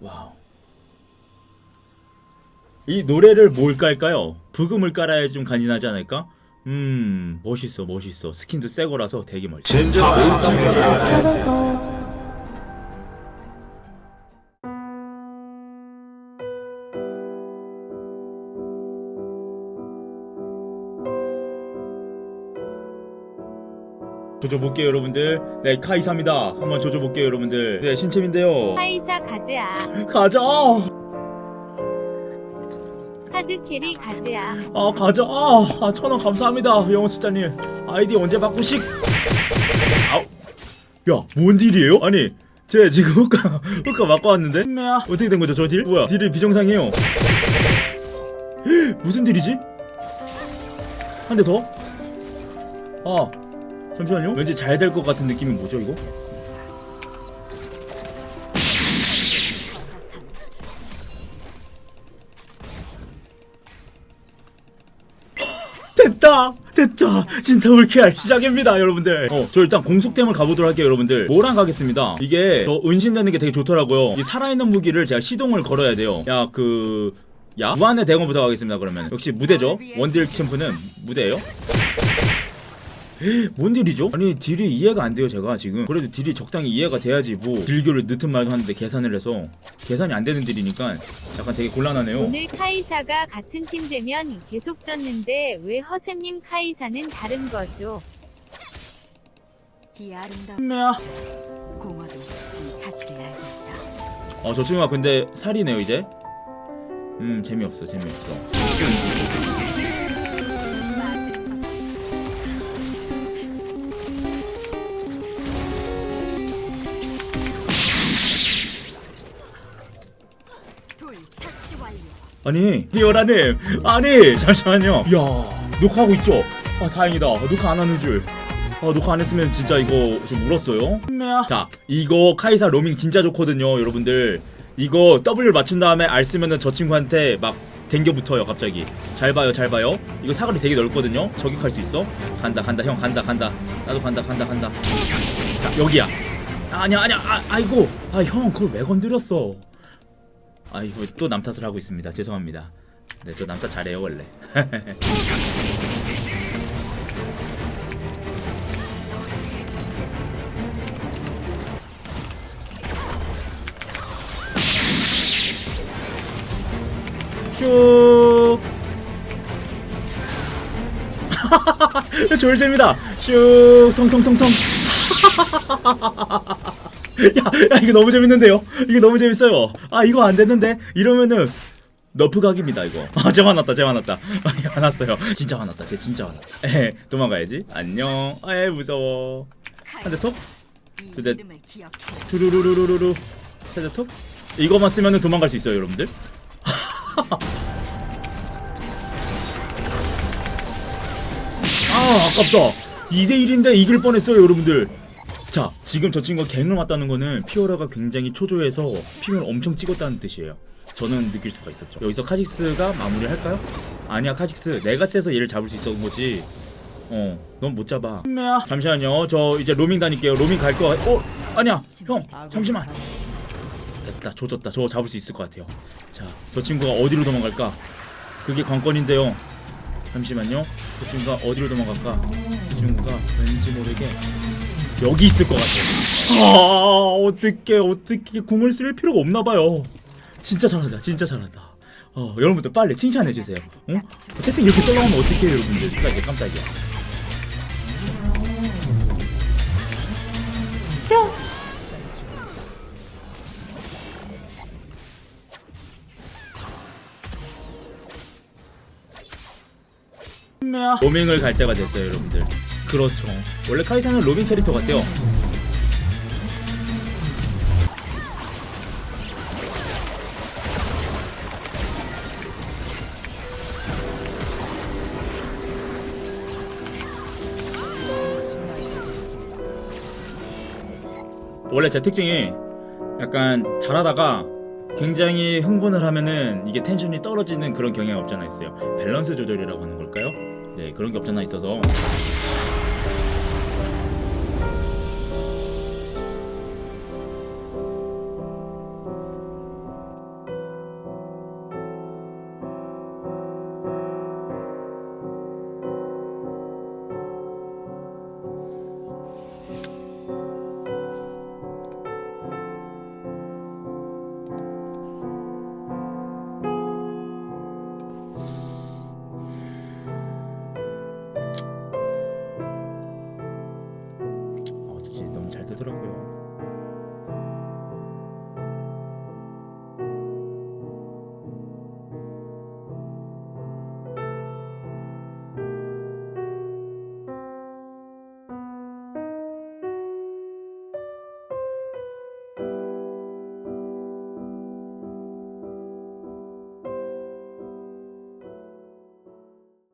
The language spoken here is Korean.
와우. 이 노래를 뭘 깔까요? 부금을 깔아야 좀 간지나지 않을까? 음, 멋있어, 멋있어. 스킨도 새 거라서 되게 멋있어. 조져볼게요, 여러분들. 네, 카이사입니다. 한번 조져볼게요, 여러분들. 네, 신챔인데요. 하이사 가즈아 가자! 하드캐리 가즈아 아, 가자! 아, 천원 감사합니다, 영어 숫자님. 아이디 언제 바꾸식? 아우. 야, 뭔 딜이에요? 아니, 제 지금 흑가, 흑가 맞고 왔는데? 어떻게 된 거죠, 저 딜? 뭐야, 딜이 비정상이에요. 무슨 딜이지? 한 대 더? 아, 잠시만요. 왠지 잘 될 것 같은 느낌이 뭐죠, 이거? 됐다! 됐다! 진타울 케알 시작입니다, 여러분들. 어, 저 일단 공속템을 가보도록 할게요, 여러분들. 뭐랑 가겠습니다. 이게 저 은신되는 게 되게 좋더라고요. 이 살아있는 무기를 제가 시동을 걸어야 돼요. 야, 그. 야, 무한의 대검부터 가겠습니다, 그러면. 역시 무대죠. 원딜 챔프는 무대예요 뭔 딜이죠? 아니 딜이 이해가 안 돼요 제가 지금 그래도 딜이 적당히 이해가 돼야지 뭐 딜교를 넣든 말든 하는데 계산을 해서 계산이 안 되는 딜이니까 약간 되게 곤란하네요 오늘 카이사가 같은 팀 되면 계속 졌는데 왜 허샘님 카이사는 다른 거죠? 이 아름다운 음메야. 공화도 이 사실을 알고 있다. 어, 저 친구가 근데 살이네요, 이제. 음, 재미없어, 재미없어. 아니, 히어라님! 아니! 잠시만요. 야 녹화하고 있죠? 아, 다행이다. 녹화 안 하는 줄. 아, 녹화 안 했으면 진짜 이거 좀 울었어요. 음메야. 자, 이거 카이사 로밍 진짜 좋거든요, 여러분들. 이거 W 맞춘 다음에 R 쓰면은 저 친구한테 막 댕겨 붙어요, 갑자기. 잘 봐요, 잘 봐요. 이거 사거리 되게 넓거든요. 저격할 수 있어. 간다, 간다, 형, 간다, 간다. 나도 간다, 간다, 간다. 자, 여기야. 아, 아니야, 아니야. 아, 아이고. 아, 형, 그걸 왜 건드렸어? 아, 이거 또 남탓을 하고 있습니다. 죄송합니다. 네, 저 남탓 잘해요, 원래. 쭉. 졸잼이다. 쭉 통통통통. 야, 야 이거 너무 재밌는데요? 이거 너무 재밌어요. 아 이거 안 됐는데 이러면은 너프 각입니다 이거. 아, 쟤 화났다, 쟤 화났다. 아, 얘 화났어요. 진짜 화났다, 쟤 진짜 화났다. 에, 도망가야지. 안녕. 에, 무서워. 한 대 톡, 이두 대- 이름을 기억해. 두루루루루루루. 세 대 톡. 이거만 쓰면은 도망갈 수 있어요, 여러분들. 아, 아깝다. 2대1인데 이길 뻔했어요, 여러분들. 자, 지금 저 친구가 갱을 맞다는 거는 피오라가 굉장히 초조해서 핑을 엄청 찍었다는 뜻이에요. 저는 느낄 수가 있었죠. 여기서 카직스가 마무리할까요? 아니야, 카직스. 내가 세서 얘를 잡을 수 있었던 거지. 어, 넌 못 잡아. 잠시만요. 저 이제 로밍 다닐게요. 로밍 갈 거. 어, 아니야, 형, 잠시만. 됐다, 조졌다. 저거 잡을 수 있을 것 같아요. 자, 저 친구가 어디로 도망갈까? 그게 관건인데요. 잠시만요. 저 친구가 어디로 도망갈까? 저 친구가 왠지 모르게 여기 있을 것 같아요. 아, 어떻게 어떻게 궁을 쓸 필요가 없나 봐요. 진짜 잘한다, 진짜 잘한다. 어, 여러분들 빨리 칭찬해 주세요. 어? 채팅 이렇게 썰어가면 어떡해요, 여러분들? 깜짝이야, 깜짝이야. 로밍을 갈 때가 됐어요, 여러분들. 그렇죠. 원래 카이사는 로밍 캐릭터 같아요. 원래 제 특징이 약간 잘하다가 굉장히 흥분을 하면은 이게 텐션이 떨어지는 그런 경향이 없잖아 있어요. 밸런스 조절이라고 하는 걸까요? 네, 그런 게 없잖아 있어서